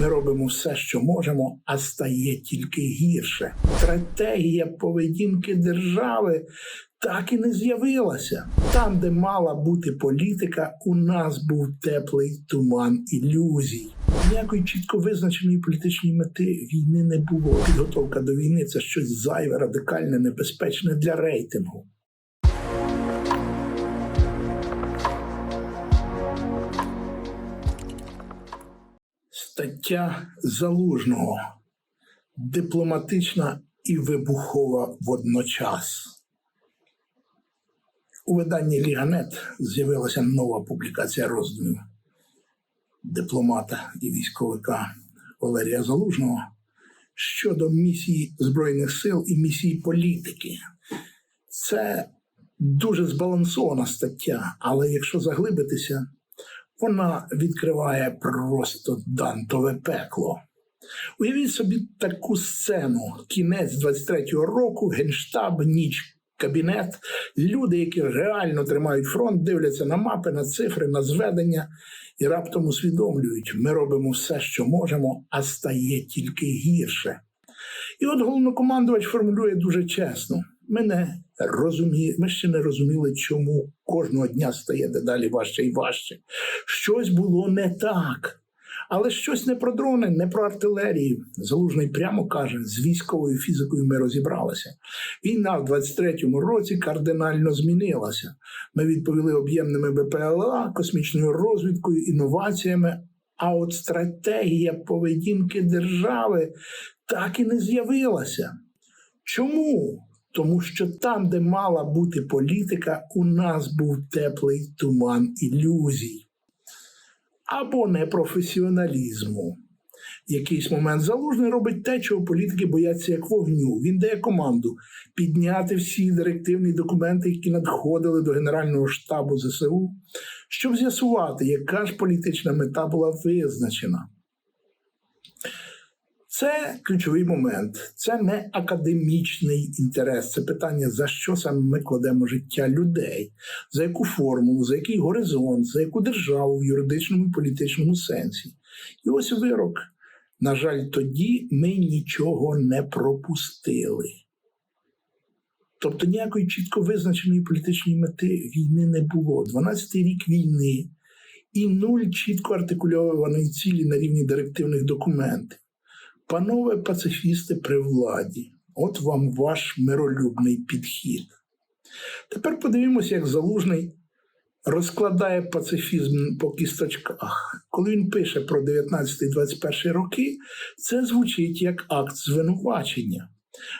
Ми робимо все, що можемо, а стає тільки гірше. Стратегія поведінки держави так і не з'явилася. Там, де мала бути політика, у нас був теплий туман ілюзій. Ніякої чітко визначеної політичної мети війни не було. Підготовка до війни це щось зайве, радикальне, небезпечне для рейтингу. Стаття залужного дипломатична і вибухова водночас. У виданні Ліганет з'явилася нова публікація роздумів дипломата і військовика Валерія Залужного щодо місії Збройних сил і місії політики. Це дуже збалансована стаття, але якщо заглибитися, вона відкриває просто дантове пекло. Уявіть собі таку сцену: кінець 23-го року, генштаб, ніч, кабінет, люди, які реально тримають фронт, дивляться на мапи, на цифри, на зведення і раптом усвідомлюють, ми робимо все, що можемо, а стає тільки гірше. І от головнокомандувач формулює дуже чесно: ми не розумі... ми ще не розуміли, чому кожного дня стає дедалі важче і важче. Щось було не так. Але щось не про дрони, не про артилерію. Залужний прямо каже: з військовою фізикою ми розібралися. Війна в 23-му році кардинально змінилася. Ми відповіли об'ємними БПЛА, космічною розвідкою, інноваціями. А от стратегія поведінки держави так і не з'явилася. Чому? Тому що там, де мала бути політика, у нас був теплий туман ілюзій або непрофесіоналізму. Якийсь момент залужний робить те, чого політики бояться як вогню. Він дає команду підняти всі директивні документи, які надходили до Генерального штабу ЗСУ, щоб з'ясувати, яка ж політична мета була визначена. Це ключовий момент. Це не академічний інтерес. Це питання, за що саме ми кладемо життя людей, за яку формулу, за який горизонт, за яку державу в юридичному і політичному сенсі. І ось вирок. На жаль, тоді ми нічого не пропустили. Тобто ніякої чітко визначеної політичної мети війни не було. 12-й рік війни і нуль чітко артикульованої цілі на рівні директивних документів. Панове пацифісти при владі, от вам ваш миролюбний підхід. Тепер подивимося, як залужний розкладає пацифізм по кісточках. Коли він пише про 19-21 роки, це звучить як акт звинувачення.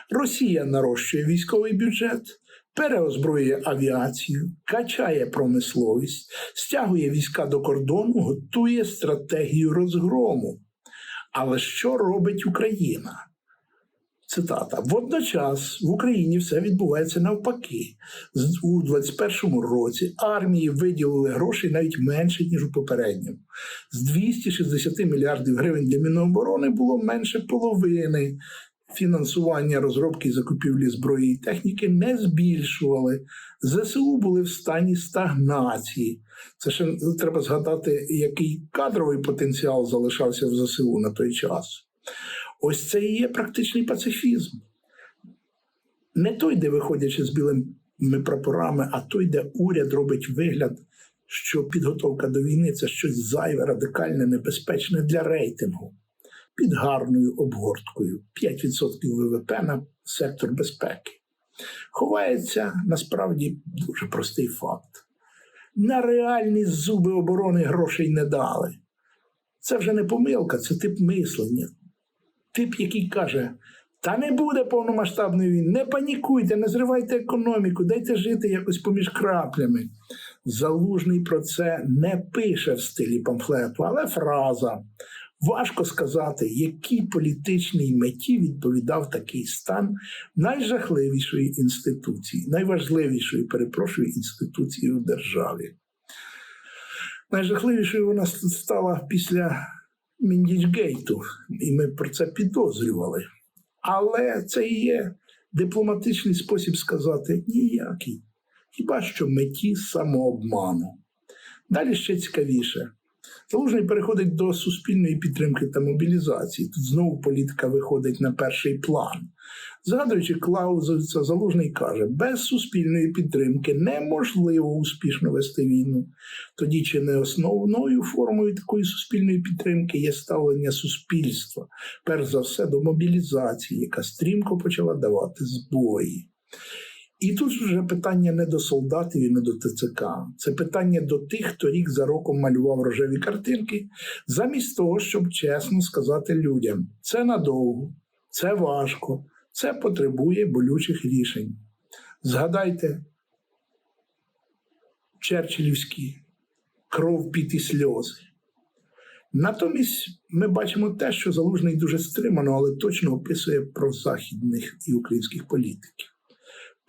Росія нарощує військовий бюджет, переозброює авіацію, качає промисловість, стягує війська до кордону, готує стратегію розгрому. Але що робить Україна? Цитата: водночас в Україні все відбувається навпаки. У 21-му році армії виділили грошей навіть менше, ніж у попередньому. З 260 мільярдів гривень для Міноборони було менше половини. Фінансування розробки і закупівлі зброї і техніки не збільшували. ЗСУ були в стані стагнації. Це ще треба згадати, який кадровий потенціал залишався в ЗСУ на той час. Ось це і є практичний пацифізм. Не той, де виходячи з білими прапорами, а той, де уряд робить вигляд, що підготовка до війни це щось зайве, радикальне, небезпечне для рейтингу під гарною обгорткою 5% ВВП на сектор безпеки. Ховається насправді дуже простий факт. На реальні зуби оборони грошей не дали. Це вже не помилка, це тип мислення. Тип, який каже: та не буде повномасштабної війни, не панікуйте, не зривайте економіку, дайте жити якось поміж краплями. Залужний про це не пише в стилі памфлету, але фраза. Важко сказати, якій політичній меті відповідав такий стан найжахливішої інституції, найважливішої, перепрошую, інституції в державі. Найжахливішою вона стала після Міндічгейту, і ми про це підозрювали. Але це і є дипломатичний спосіб сказати ніякий. Хіба що меті самообману. Далі ще цікавіше. Залужний переходить до суспільної підтримки та мобілізації. Тут знову політика виходить на перший план. Згадуючи Клаузевиця, Залужний каже, без суспільної підтримки неможливо успішно вести війну. Тоді чи не основною формою такої суспільної підтримки є ставлення суспільства, перш за все до мобілізації, яка стрімко почала давати збої. І тут вже питання не до солдатів і не до ТЦК. Це питання до тих, хто рік за роком малював рожеві картинки, замість того, щоб чесно сказати людям: це надовго, це важко, це потребує болючих рішень. Згадайте Черчиллівські кров піт і сльози. Натомість ми бачимо те, що залужний дуже стримано, але точно описує про західних і українських політиків.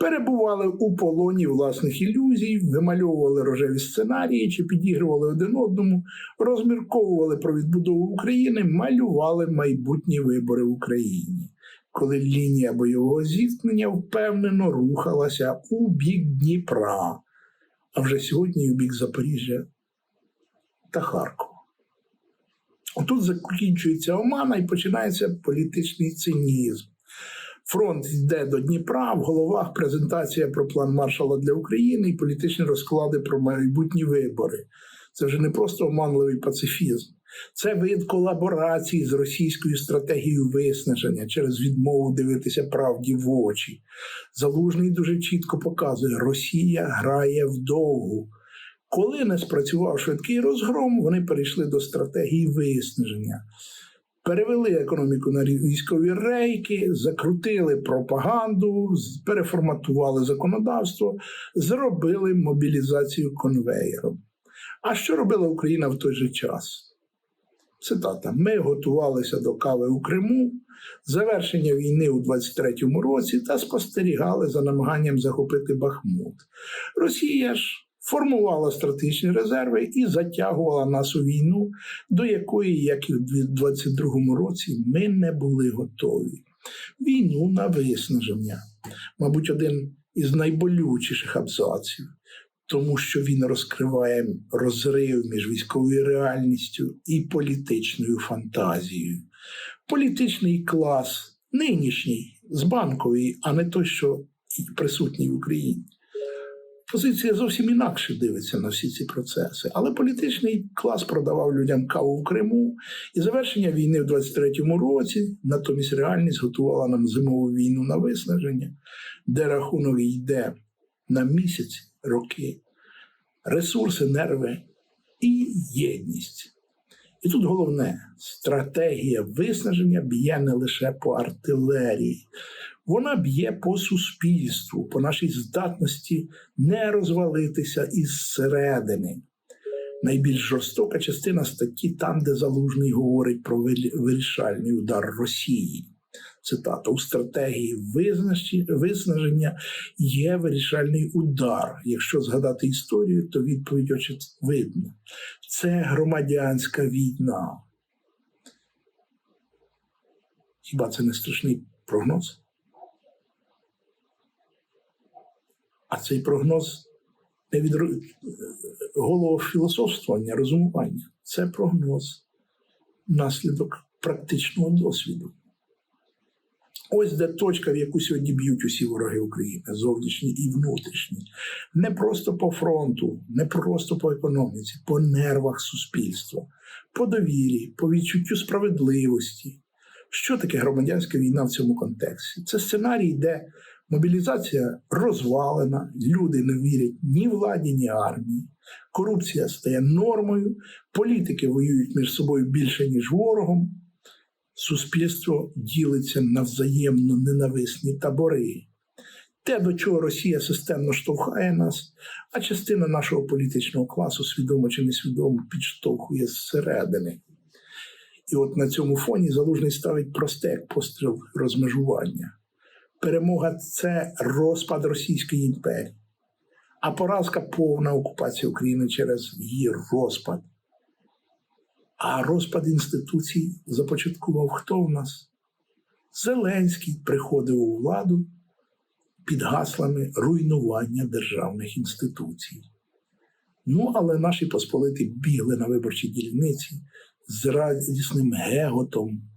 Перебували у полоні власних ілюзій, вимальовували рожеві сценарії чи підігрували один одному, розмірковували про відбудову України, малювали майбутні вибори в Україні, коли лінія бойового зіткнення впевнено рухалася у бік Дніпра, а вже сьогодні у бік Запоріжжя та Харкова. Отут закінчується омана і починається політичний цинізм. Фронт йде до Дніпра, в головах презентація про план маршала для України і політичні розклади про майбутні вибори. Це вже не просто оманливий пацифізм, це вид колаборації з російською стратегією виснаження через відмову дивитися правді в очі. Залужний дуже чітко показує, Росія грає вдовгу. Коли не спрацював швидкий розгром, вони перейшли до стратегії виснаження. Перевели економіку на військові рейки, закрутили пропаганду, переформатували законодавство, зробили мобілізацію конвеєром. А що робила Україна в той же час? Цитата: Ми готувалися до кави у Криму, завершення війни у 23-му році та спостерігали за намаганням захопити Бахмут. Росія ж формувала стратегічні резерви і затягувала нас у війну, до якої, як і в 22-му році, ми не були готові. Війну на виснаження, мабуть, один із найболючіших абзаців, тому що він розкриває розрив між військовою реальністю і політичною фантазією. Політичний клас нинішній з банкової, а не той, що присутній в Україні. Позиція зовсім інакше дивиться на всі ці процеси. Але політичний клас продавав людям каву в Криму, і завершення війни в 23-му році, натомість реальність готувала нам зимову війну на виснаження, де рахунок йде на місяць, роки, ресурси, нерви і єдність. І тут головне стратегія виснаження б'є не лише по артилерії, вона б'є по суспільству, по нашій здатності не розвалитися із середини. Найбільш жорстока частина статті там, де Залужний говорить про вирішальний удар Росії. Цитата у стратегії виснаження є вирішальний удар. Якщо згадати історію, то відповідь очевидна. Це громадянська війна. Хіба це не страшний прогноз? А цей прогноз не від голого філософствування, розумування. Це прогноз, наслідок практичного досвіду. Ось де точка, в яку сьогодні б'ють усі вороги України, зовнішні і внутрішні. Не просто по фронту, не просто по економіці, по нервах суспільства, по довірі, по відчуттю справедливості. Що таке громадянська війна в цьому контексті? Це сценарій, де мобілізація розвалена, люди не вірять ні владі, ні армії. Корупція стає нормою, політики воюють між собою більше, ніж ворогом суспільство ділиться на взаємно ненависні табори. Те, до чого Росія системно штовхає нас, а частина нашого політичного класу, свідомо чи несвідомо, підштовхує зсередини. І от на цьому фоні залужний ставить просте як постріл розмежування. Перемога це розпад Російської імперії, а поразка повна окупація України через її розпад. А розпад інституцій започаткував хто в нас? Зеленський приходив у владу під гаслами руйнування державних інституцій. Ну, але наші посполиті бігли на виборчі дільниці з радісним геготом.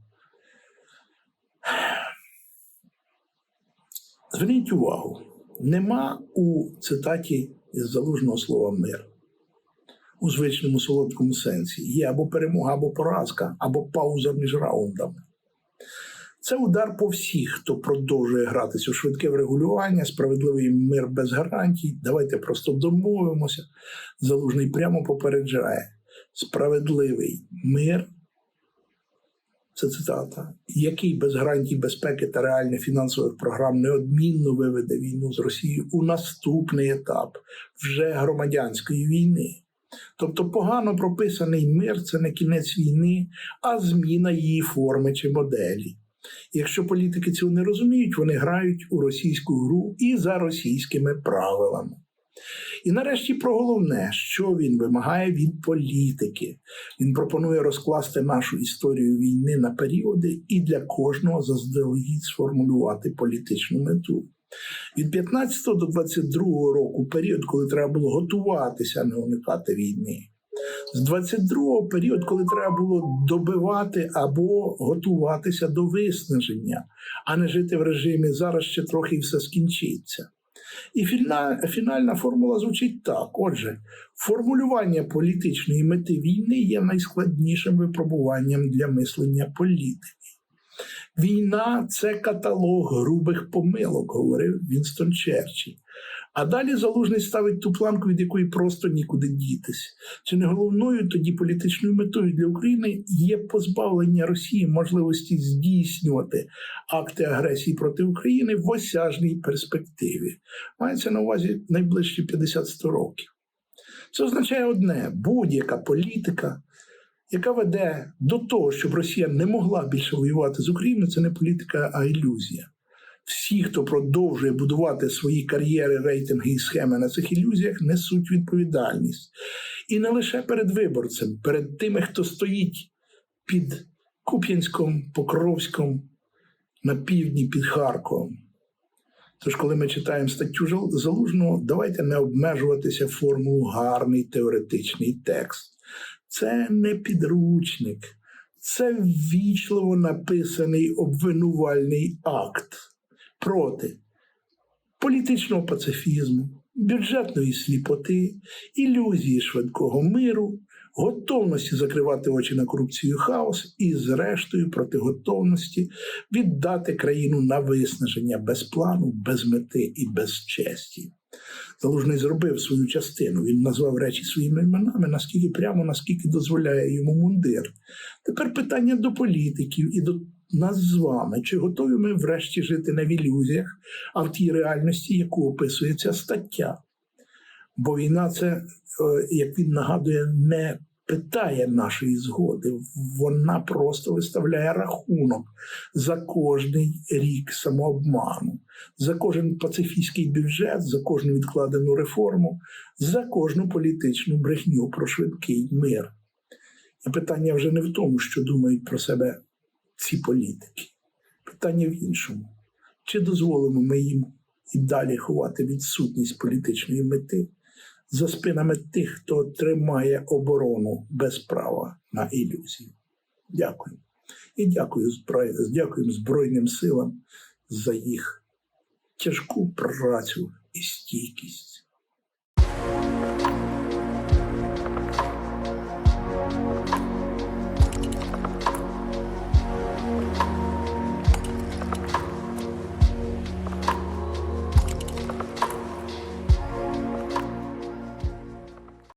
Зверніть увагу, нема у цитаті із залужного слова мир у звичному солодкому сенсі. Є або перемога, або поразка, або пауза між раундами. Це удар по всіх, хто продовжує гратися у швидке врегулювання, справедливий мир без гарантій. Давайте просто домовимося. Залужний прямо попереджає: справедливий мир. Це цитата, який без гарантій безпеки та реальних фінансових програм неодмінно виведе війну з Росією у наступний етап вже громадянської війни. Тобто погано прописаний мир це не кінець війни, а зміна її форми чи моделі. Якщо політики цього не розуміють, вони грають у російську гру і за російськими правилами. І нарешті про головне, що він вимагає від політики. Він пропонує розкласти нашу історію війни на періоди і для кожного заздалегідь сформулювати політичну мету. Від 15 до 22 року період, коли треба було готуватися, а не уникати війни. З 22-го період, коли треба було добивати або готуватися до виснаження, а не жити в режимі зараз ще трохи і все скінчиться. І фільна фінальна формула звучить так: отже, формулювання політичної мети війни є найскладнішим випробуванням для мислення політики. Війна це каталог грубих помилок, говорив Вінстон Черчилль. А далі залужний ставить ту планку, від якої просто нікуди дітись. Чи не головною тоді політичною метою для України є позбавлення Росії можливості здійснювати акти агресії проти України в осяжній перспективі? Мається на увазі найближчі 50-100 років. Це означає одне: будь-яка політика, яка веде до того, щоб Росія не могла більше воювати з Україною, це не політика, а ілюзія. Всі, хто продовжує будувати свої кар'єри, рейтинги і схеми на цих ілюзіях, несуть відповідальність. І не лише перед виборцем, перед тими, хто стоїть під Куп'янськом, Покровськом, на півдні під Харковом. Тож, коли ми читаємо статтю Залужного, давайте не обмежуватися формулу гарний теоретичний текст. Це не підручник, це ввічливо написаний обвинувальний акт проти політичного пацифізму, бюджетної сліпоти, ілюзії швидкого миру, готовності закривати очі на корупцію і хаос, і, зрештою, проти готовності віддати країну на виснаження без плану, без мети і без честі. Залужний зробив свою частину. Він назвав речі своїми іменами, наскільки прямо, наскільки дозволяє йому мундир. Тепер питання до політиків і до нас з вами. Чи готові ми врешті жити не в ілюзіях, а в тій реальності, яку описує ця стаття? Бо війна це, е, як він нагадує, не питає нашої згоди, вона просто виставляє рахунок за кожний рік самообману, за кожен пацифістський бюджет, за кожну відкладену реформу, за кожну політичну брехню про швидкий мир. І питання вже не в тому, що думають про себе ці політики. Питання в іншому: чи дозволимо ми їм і далі ховати відсутність політичної мети за спинами тих, хто тримає оборону без права на ілюзію? Дякую. І дякую, дякуємо Збройним силам за їх тяжку працю і стійкість.